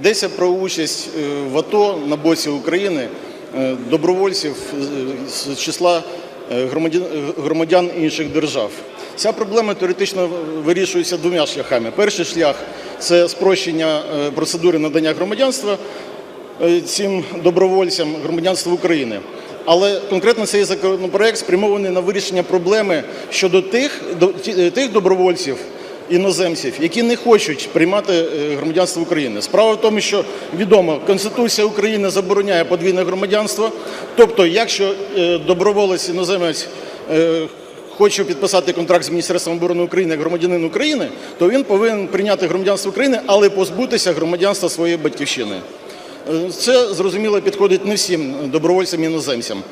Йдеться про участь е, в АТО на боці України е, добровольців з- з числа е, громадян, інших держав. Ця проблема теоретично вирішується двома шляхами. Перший шлях це спрощення е, процедури надання громадянства е, цим добровольцям громадянства України. Але конкретно цей законопроект спрямований на вирішення проблеми щодо тих, е, тих добровольців, іноземців, які не хочуть приймати е, громадянство України. Справа в тому, що відомо, Конституція України забороняє подвійне громадянство. Тобто, якщо е, доброволець іноземець е, хоче підписати контракт з Міністерством оборони України як громадянин України, то він повинен прийняти громадянство України, але позбутися громадянства своєї батьківщини. Це зрозуміло підходить не всім добровольцям іноземцям.